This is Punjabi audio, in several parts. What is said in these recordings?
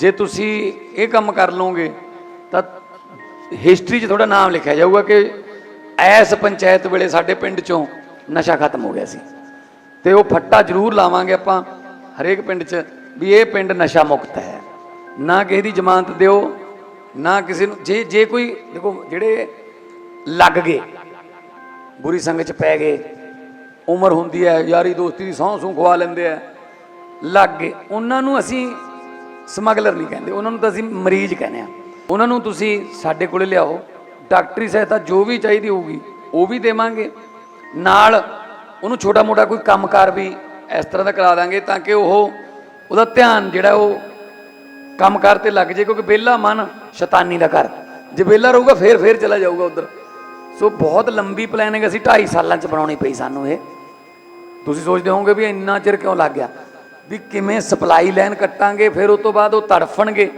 ਜੇ ਤੁਸੀਂ ਇਹ ਕੰਮ ਕਰ ਲਓਗੇ, ਤਾਂ ਹਿਸਟਰੀ 'ਚ ਤੁਹਾਡਾ ਨਾਮ ਲਿਖਿਆ ਜਾਊਗਾ ਕਿ ਐਸ ਪੰਚਾਇਤ ਵੇਲੇ ਸਾਡੇ ਪਿੰਡ 'ਚੋਂ ਨਸ਼ਾ ਖਤਮ ਹੋ ਗਿਆ ਸੀ। ਤੇ ਉਹ ਫੱਟਾ ਜ਼ਰੂਰ ਲਾਵਾਂਗੇ ਆਪਾਂ ਹਰੇਕ ਪਿੰਡ 'ਚ ਵੀ ਇਹ ਪਿੰਡ ਨਸ਼ਾ ਮੁਕਤ ਹੈ। ਨਾ ਕਿਸੇ ਦੀ ਜ਼ਮਾਨਤ ਦਿਓ, ਨਾ ਕਿਸੇ ਨੂੰ, ਜੇ ਜੇ ਕੋਈ, ਦੇਖੋ ਜਿਹੜੇ ਲੱਗ ਗਏ, ਬੁਰੀ ਸੰਗਤ 'ਚ ਪੈ ਗਏ, ਉਮਰ ਹੁੰਦੀ ਹੈ, ਯਾਰੀ ਦੋਸਤੀ ਦੀ ਸਹੁੰ ਸੂੰ ਖਵਾ ਲੈਂਦੇ ਆ, ਲੱਗ ਗਏ, ਉਹਨਾਂ ਨੂੰ ਅਸੀਂ ਸਮਗਲਰ ਨਹੀਂ ਕਹਿੰਦੇ। ਉਹਨਾਂ ਨੂੰ ਤਾਂ ਅਸੀਂ ਮਰੀਜ਼ ਕਹਿੰਦੇ ਆ ਉਹਨਾਂ ਨੂੰ ਤੁਸੀਂ ਸਾਡੇ ਕੋਲੇ ਲਿਆਓ। ਡਾਕਟਰੀ ਸਹਾਇਤਾ ਜੋ ਵੀ ਚਾਹੀਦੀ ਹੋਊਗੀ, ਉਹ ਵੀ ਦੇਵਾਂਗੇ। ਨਾਲ ਉਹਨੂੰ ਛੋਟਾ ਮੋਟਾ ਕੋਈ ਕੰਮਕਾਰ ਵੀ ਇਸ ਤਰ੍ਹਾਂ ਦਾ ਕਰਾ ਦਾਂਗੇ ਤਾਂ ਕਿ ਉਹ ਉਹਦਾ ਧਿਆਨ ਜਿਹੜਾ ਉਹ ਕੰਮਕਾਰ ਤੇ ਲੱਗ ਜੇ ਕਿਉਂਕਿ ਵਿਹਲਾ ਮਨ ਸ਼ੈਤਾਨੀ ਦਾ ਘਰ। ਜੇ ਵਿਹਲਾ ਰਹੂਗਾ, ਫੇਰ ਫੇਰ ਚਲਾ ਜਾਊਗਾ ਉਧਰ। ਸੋ ਬਹੁਤ ਲੰਬੀ ਪਲੈਨਿੰਗ ਅਸੀਂ 2.5 ਸਾਲਾਂ ਚ ਬਣਾਉਣੀ ਪਈ ਸਾਨੂੰ ਇਹ। ਤੁਸੀਂ ਸੋਚਦੇ ਹੋਵੋਗੇ ਵੀ ਇੰਨਾ ਚਿਰ ਕਿਉਂ ਲੱਗ ਗਿਆ? ਵੀ ਕਿਵੇਂ ਸਪਲਾਈ ਲਾਈਨ ਕੱਟਾਂਗੇ ਫਿਰ ਉਸ ਤੋਂ ਬਾਅਦ ਉਹ ਤੜਫਣਗੇ।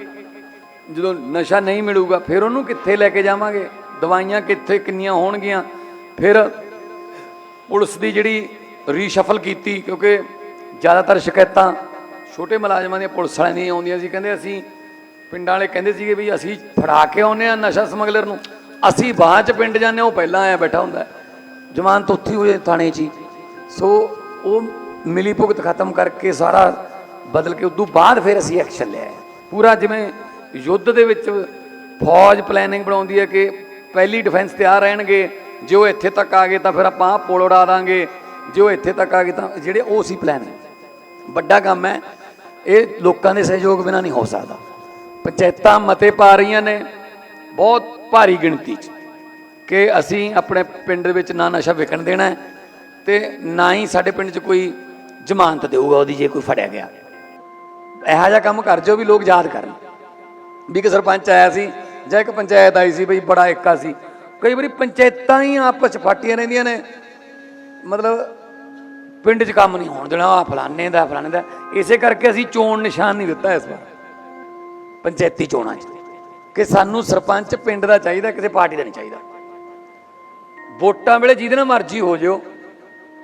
ਜਦੋਂ ਨਸ਼ਾ ਨਹੀਂ ਮਿਲੂਗਾ ਫਿਰ ਉਹਨੂੰ ਕਿੱਥੇ ਲੈ ਕੇ ਜਾਵਾਂਗੇ? ਦਵਾਈਆਂ ਕਿੱਥੇ ਕਿੰਨੀਆਂ ਹੋਣਗੀਆਂ? ਫਿਰ ਪੁਲਿਸ ਦੀ ਜਿਹੜੀ ਰੀਸ਼ਫਲ ਕੀਤੀ ਕਿਉਂਕਿ ਜ਼ਿਆਦਾਤਰ ਸ਼ਿਕਾਇਤਾਂ ਛੋਟੇ ਮੁਲਾਜ਼ਮਾਂ ਦੀਆਂ ਪੁਲਿਸ ਵਾਲਿਆਂ ਦੀਆਂ ਆਉਂਦੀਆਂ ਸੀ। ਕਹਿੰਦੇ ਅਸੀਂ ਪਿੰਡਾਂ ਵਾਲੇ ਕਹਿੰਦੇ ਸੀਗੇ ਵੀ ਅਸੀਂ ਫੜਾ ਕੇ ਆਉਂਦੇ ਆ ਨਸ਼ਾ ਸਮਗਲਰ ਨੂੰ। ਅਸੀਂ ਬਾਅਦ ਚ ਪਿੰਡ ਜਾਂਦੇ ਹਾਂ, ਉਹ ਪਹਿਲਾਂ ਆਇਆ ਬੈਠਾ ਹੁੰਦਾ। ਹੈ। ਜ਼ਮਾਨਤ ਉੱਥੇ ਹੋਏ ਥਾਣੇ 'ਚ ਹੀ। ਸੋ ਉਹ ਮਿਲੀ ਭੁਗਤ ਖਤਮ ਕਰਕੇ ਸਾਰਾ ਬਦਲ ਕੇ ਉਦੋਂ ਬਾਅਦ ਫਿਰ ਅਸੀਂ ਐਕਸ਼ਨ ਲਿਆ ਪੂਰਾ ਜਿਵੇਂ ਯੁੱਧ ਦੇ ਵਿੱਚ ਫੌਜ ਪਲੈਨਿੰਗ ਬਣਾਉਂਦੀ ਹੈ ਕਿ ਪਹਿਲੀ ਡਿਫੈਂਸ ਤਿਆਰ ਰਹਿਣਗੇ, ਜੇ ਉਹ ਇੱਥੇ ਤੱਕ ਆ ਗਏ ਤਾਂ ਫਿਰ ਆਪਾਂ ਆਹ ਪੁਲ ਉਡਾ ਦਾਂਗੇ, ਜੇ ਉਹ ਇੱਥੇ ਤੱਕ ਆ ਗਏ ਤਾਂ ਜਿਹੜੇ ਉਹ ਸੀ ਪਲਾਨ ਵੱਡਾ ਕੰਮ ਹੈ, ਇਹ ਲੋਕਾਂ ਦੇ ਸਹਿਯੋਗ ਬਿਨਾਂ ਨਹੀਂ ਹੋ ਸਕਦਾ। ਪੰਚਾਇਤਾਂ ਮਤੇ ਪਾ ਰਹੀਆਂ ਨੇ, ਬਹੁਤ ਭਾਰੀ ਗਿਣਤੀ 'ਚ, ਕਿ ਅਸੀਂ ਆਪਣੇ ਪਿੰਡ ਦੇ ਵਿੱਚ ਨਾ ਨਸ਼ਾ ਵਿਕਣ ਦੇਣਾ ਹੈ ਤੇ ਨਾ ਹੀ ਸਾਡੇ ਪਿੰਡ 'ਚ ਕੋਈ ਜ਼ਮਾਨਤ ਦੇਊਗਾ, ਉਹਦੀ ਜੇ ਕੋਈ ਫੜਿਆ ਗਿਆ। ਇਹੋ ਜਿਹਾ ਕੰਮ ਕਰ ਜੋ ਵੀ ਲੋਕ ਯਾਦ ਕਰਨ। ਵੀ ਇੱਕ ਸਰਪੰਚ ਆਇਆ ਸੀ, ਜਾਂ ਇੱਕ ਪੰਚਾਇਤ ਆਈ ਸੀ, ਬਈ ਬੜਾ ਏਕਾ ਸੀ। ਕਈ ਵਾਰੀ ਪੰਚਾਇਤਾਂ ਹੀ ਆਪਸ 'ਚ ਫਾਟੀਆਂ ਰਹਿੰਦੀਆਂ ਨੇ। ਮਤਲਬ ਪਿੰਡ 'ਚ ਕੰਮ ਨਹੀਂ ਹੋਣ ਦੇਣਾ ਆ ਫਲਾਣੇ ਦਾ ਫਲਾਣੇ ਦਾ। ਇਸੇ ਕਰਕੇ ਅਸੀਂ ਚੋਣ ਨਿਸ਼ਾਨ ਨਹੀਂ ਦਿੱਤਾ ਇਸ ਵਾਰ। ਪੰਚਾਇਤੀ ਚੋਣਾਂ 'ਚ। ਕਿ ਸਾਨੂੰ ਸਰਪੰਚ ਪਿੰਡ ਦਾ ਚਾਹੀਦਾ, ਕਿਸੇ ਪਾਰਟੀ ਦਾ ਨਹੀਂ ਚਾਹੀਦਾ। ਵੋਟਾਂ ਵੇਲੇ ਜਿਹਦੇ ਨਾਲ ਮਰਜ਼ੀ ਹੋ ਜਿਓ।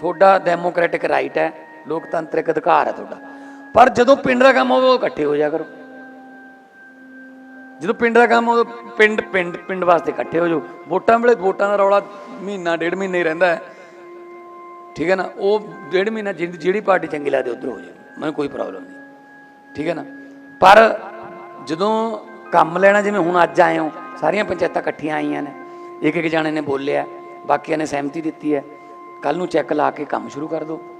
ਤੁਹਾਡਾ ਡੈਮੋਕ੍ਰੈਟਿਕ ਰਾਈਟ ਹੈ। ਲੋਕਤੰਤਰਿਕ ਅਧਿਕਾਰ ਹੈ ਤੁਹਾਡਾ। ਪਰ ਜਦੋਂ ਪਿੰਡ ਦਾ ਕੰਮ ਹੋਵੇ, ਉਹ ਇਕੱਠੇ ਹੋ ਜਾ ਕਰੋ। ਜਦੋਂ ਪਿੰਡ ਦਾ ਕੰਮ ਹੋਵੇ, ਪਿੰਡ ਪਿੰਡ ਪਿੰਡ ਵਾਸਤੇ ਇਕੱਠੇ ਹੋ ਜਾਓ। ਵੋਟਾਂ ਵੇਲੇ ਵੋਟਾਂ ਦਾ ਰੌਲਾ ਮਹੀਨਾ, ਡੇਢ ਮਹੀਨੇ ਹੀ ਰਹਿੰਦਾ ਹੈ। ਠੀਕ ਹੈ ਨਾ? ਉਹ ਡੇਢ ਮਹੀਨਾ ਜਿਹ- ਜਿਹੜੀ ਪਾਰਟੀ ਚੰਗੀ ਲੱਗਦੀ, ਉਧਰ ਹੋ ਜਾਵੇ। ਮੈਨੂੰ ਕੋਈ ਪ੍ਰੋਬਲਮ ਨਹੀਂ। ਠੀਕ ਹੈ ਨਾ? ਪਰ ਜਦੋਂ ਕੰਮ ਲੈਣਾ, ਜਿਵੇਂ ਹੁਣ ਅੱਜ ਆਏ ਹੋ, ਸਾਰੀਆਂ ਪੰਚਾਇਤਾਂ ਇਕੱਠੀਆਂ ਆਈਆਂ ਨੇ। ਇੱਕ ਇੱਕ ਜਾਣੇ ਨੇ ਬੋਲਿਆ। ਬਾਕੀਆਂ ਨੇ ਸਹਿਮਤੀ ਦਿੱਤੀ ਹੈ। ਕੱਲ ਨੂੰ ਚੈੱਕ ਲਾ ਕੇ ਕੰਮ ਸ਼ੁਰੂ ਕਰ ਦਿਓ।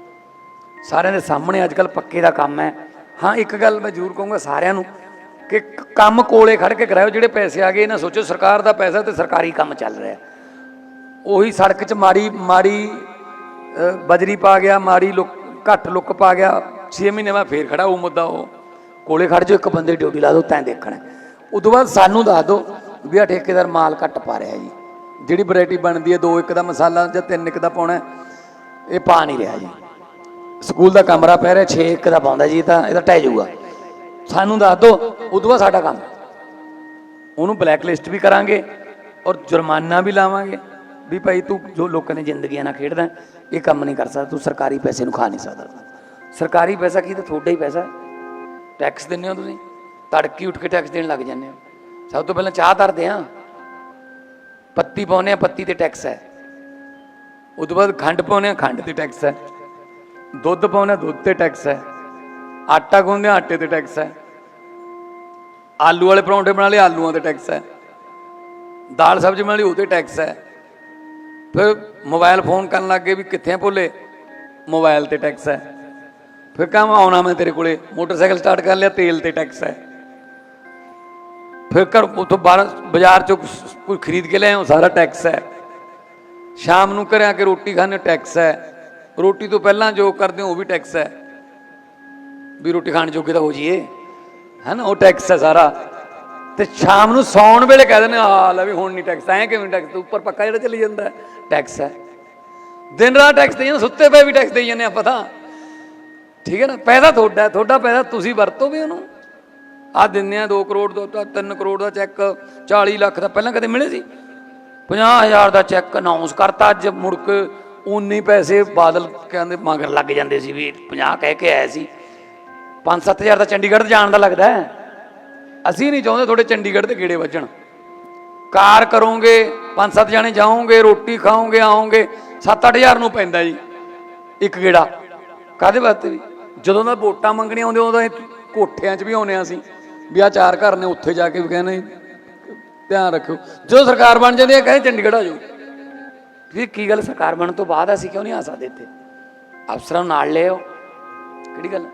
ਸਾਰਿਆਂ ਦੇ ਸਾਹਮਣੇ ਅੱਜ ਕੱਲ ਪੱਕੇ ਦਾ ਕੰਮ ਹੈ। ਹਾਂ, ਇੱਕ ਗੱਲ ਮੈਂ ਜ਼ਰੂਰ ਕਹੂੰਗਾ ਸਾਰਿਆਂ ਨੂੰ ਕਿ ਕੰਮ ਕੋਲੇ ਖੜ ਕੇ ਕਰਾਇਓ, ਜਿਹੜੇ ਪੈਸੇ ਆ ਗਏ ਨਾ ਸੋਚੋ ਸਰਕਾਰ ਦਾ ਪੈਸਾ ਤੇ ਸਰਕਾਰੀ ਕੰਮ ਚੱਲ ਰਿਹਾ ਉਹੀ ਸੜਕ 'ਚ ਮਾੜੀ ਮਾੜੀ ਬਜਰੀ ਪਾ ਗਿਆ, ਮਾੜੀ ਲੁੱਕ, ਘੱਟ ਲੁੱਕ ਪਾ ਗਿਆ 6 ਮਹੀਨੇ ਬਾਅਦ ਫੇਰ ਖੜਾ ਉਹ ਮੁੱਦਾ ਉਹ। ਕੋਲੇ ਖੜ ਜਾਓ, ਇੱਕ ਬੰਦੇ ਦੀ ਡਿਊਟੀ ਲਾ ਦਿਓ, ਤੈਂ ਦੇਖਣਾ ਉਦੋਂ ਬਾਅਦ ਸਾਨੂੰ ਦੱਸ ਦਿਓ ਵੀ ਆ ਠੇਕੇਦਾਰ ਮਾਲ ਘੱਟ ਪਾ ਰਿਹਾ ਜੀ। ਜਿਹੜੀ ਵੈਰਾਈਟੀ ਬਣਦੀ ਹੈ, ਦੋ ਇੱਕ ਦਾ ਮਸਾਲਾ ਜਾਂ ਤਿੰਨ ਇੱਕ ਦਾ ਪਾਉਣਾ ਇਹ ਪਾ ਨਹੀਂ ਰਿਹਾ ਜੀ। ਸਕੂਲ ਦਾ ਕਮਰਾ ਪੈ ਰਿਹਾ 6 ਇੱਕ ਦਾ ਪਾਉਂਦਾ ਜੀ ਤਾਂ ਇਹਦਾ ਟਹਿ ਜਾਊਗਾ। ਸਾਨੂੰ ਦੱਸ ਦਿਓ ਉਦੋਂ ਬਾਅਦ ਸਾਡਾ ਕੰਮ। ਉਹਨੂੰ ਬਲੈਕ ਲਿਸਟ ਵੀ ਕਰਾਂਗੇ ਔਰ ਜੁਰਮਾਨਾ ਵੀ ਲਾਵਾਂਗੇ ਵੀ ਭਾਈ ਤੂੰ ਜੋ ਲੋਕਾਂ ਦੀ ਜ਼ਿੰਦਗੀਆਂ ਨਾਲ ਖੇਡਦਾ, ਇਹ ਕੰਮ ਨਹੀਂ ਕਰ ਸਕਦਾ, ਤੂੰ ਸਰਕਾਰੀ ਪੈਸੇ ਨੂੰ ਖਾ ਨਹੀਂ ਸਕਦਾ। ਸਰਕਾਰੀ ਪੈਸਾ ਕੀ ਤਾਂ ਤੁਹਾਡਾ ਹੀ ਪੈਸਾ। ਟੈਕਸ ਦਿੰਦੇ ਹੋ ਤੁਸੀਂ, ਤੜਕੀ ਉੱਠ ਕੇ ਟੈਕਸ ਦੇਣ ਲੱਗ ਜਾਂਦੇ ਹੋ। ਸਭ ਤੋਂ ਪਹਿਲਾਂ ਚਾਹ ਧਰਦੇ ਆ ਪੱਤੀ ਪਾਉਨੇ ਆ ਪੱਤੀ ਤੇ ਟੈਕਸ ਹੈ। ਉਦੋਂ ਬਾਅਦ ਖੰਡ ਪਾਉਨੇ ਆ ਖੰਡ ਤੇ ਟੈਕਸ ਹੈ। ਦੁੱਧ ਪਾਉਨੇ ਆ ਦੁੱਧ ਤੇ ਟੈਕਸ ਹੈ। ਆਟਾ ਗੁੰਨਦੇ ਆਟੇ ਤੇ ਟੈਕਸ ਹੈ। ਆਲੂ ਵਾਲੇ ਪਰੌਂਠੇ ਬਣਾ ਲਏ, ਆਲੂਆਂ ਤੇ ਟੈਕਸ ਹੈ। ਦਾਲ ਸਬਜ਼ੀ ਬਣਾ ਲਈ ਉਹਤੇ ਟੈਕਸ ਹੈ। ਫਿਰ ਮੋਬਾਈਲ ਫੋਨ ਕਰਨ ਲੱਗੇ ਵੀ ਕਿੱਥੇ ਭੁੱਲੇ? ਮੋਬਾਈਲ ਤੇ ਟੈਕਸ ਹੈ। ਫਿਰ ਕੰਮ ਆਉਣਾ ਮੈਂ ਤੇਰੇ ਕੋਲੇ। ਮੋਟਰਸਾਈਕਲ ਸਟਾਰਟ ਕਰ ਲਿਆ, ਤੇਲ ਤੇ ਟੈਕਸ ਹੈ। ਫਿਰ ਘਰ ਉਥੋਂ ਬਾਹਰ ਬਾਜ਼ਾਰ ਚੋਂ ਕੁਛ- ਕੁਝ ਖਰੀਦ ਕੇ ਲੈ ਸਾਰਾ ਟੈਕਸ ਹੈ। ਸ਼ਾਮ ਨੂੰ ਘਰੇ ਆ ਕੇ ਰੋਟੀ ਖਾਣੇ ਟੈਕਸ ਹੈ। ਰੋਟੀ ਤੋਂ ਪਹਿਲਾਂ ਜੋ ਕਰਦੇ ਹੋ, ਉਹ ਵੀ ਟੈਕਸ ਹੈ। ਵੀ ਰੋਟੀ ਖਾਣ ਜੋਗੇ ਤਾਂ ਹੋ ਜਾਈਏ। ਹੈ ਨਾ ਉਹ ਟੈਕਸ ਹੈ ਸਾਰਾ। ਤੇ ਸ਼ਾਮ ਨੂੰ ਸੌਣ ਵੇਲੇ ਕਹਿ ਦਿੰਦੇ ਆ ਲੈ ਵੀ ਹੁਣ ਨਹੀਂ ਟੈਕਸ ਐ ਕਿਵੇਂ ਟੈਕਸ ਉੱਪਰ ਪੱਕਾ ਜਿਹੜਾ ਚਲੀ ਜਾਂਦਾ ਟੈਕਸ ਹੈ। ਦਿਨ ਰਾਤ ਟੈਕਸ ਦੇਈ ਜਾਂਦੇ, ਸੁੱਤੇ ਪਏ ਵੀ ਟੈਕਸ ਦੇਈ ਜਾਂਦੇ ਆਪਾਂ ਤਾਂ। ਠੀਕ ਹੈ ਨਾ, ਪੈਸਾ ਤੁਹਾਡਾ ਤੁਹਾਡਾ ਪੈਸਾ ਤੁਸੀਂ ਵਰਤੋ ਵੀ ਉਹਨੂੰ। ਆ ਦਿੰਦੇ ਆ 2 ਕਰੋੜ ਦਾ 3 ਕਰੋੜ ਦਾ ਚੈੱਕ 40 ਲੱਖ ਦਾ, ਪਹਿਲਾਂ ਕਦੇ ਮਿਲੇ ਸੀ। 50000 ਦਾ ਚੈੱਕ ਅਨਾਉਂਸ ਕਰਤਾ ਅੱਜ ਮੁੜ ਕੇ ਉਨੇ ਪੈਸੇ ਬਾਦਲ ਕਹਿੰਦੇ ਮਗਰ ਲੱਗ ਜਾਂਦੇ ਸੀ ਵੀ 50 ਕਹਿ ਕੇ ਆਏ ਸੀ। 5-7000 ਦਾ ਚੰਡੀਗੜ੍ਹ ਜਾਣ ਦਾ ਲੱਗਦਾ ਅਸੀਂ ਨਹੀਂ ਚਾਹੁੰਦੇ ਤੁਹਾਡੇ ਚੰਡੀਗੜ੍ਹ ਦੇ ਗੇੜੇ ਵੱਜਣ। ਕਾਰ ਕਰੋਗੇ 5-7 ਜਾਣੇ ਜਾਓਗੇ, ਰੋਟੀ ਖਾਓਗੇ, ਆਓਗੇ 7-8000 ਨੂੰ ਪੈਂਦਾ ਜੀ, ਇੱਕ ਗੇੜਾ। ਕਾਦੇ ਵਾਸਤੇ ਵੀ? ਜਦੋਂ ਦਾ ਵੋਟਾਂ ਮੰਗਣੀਆਂ ਆਉਂਦੇ ਉਦੋਂ ਇਹ ਕੋਠਿਆਂ 'ਚ ਵੀ ਆਉਂਦੇ ਹਾਂ ਅਸੀਂ। ਵੀ ਆ ਚਾਰ ਘਰ ਨੇ, ਉੱਥੇ ਜਾ ਕੇ ਵੀ ਕਹਿੰਦੇ ਧਿਆਨ ਰੱਖਿਓ। ਜਦੋਂ ਸਰਕਾਰ ਬਣ ਜਾਂਦੀ ਹੈ, ਕਹਿੰਦੇ ਚੰਡੀਗੜ੍ਹ ਆ ਜਾਓ। ਫਿਰ ਕੀ ਗੱਲ ਸਰਕਾਰ ਬਣਨ ਤੋਂ ਬਾਅਦ ਅਸੀਂ ਕਿਉਂ ਨਹੀਂ ਆ ਸਕਦੇ ਇੱਥੇ? ਅਫਸਰਾਂ ਨੂੰ ਨਾਲ ਲੈ ਕਿਹੜੀ ਗੱਲ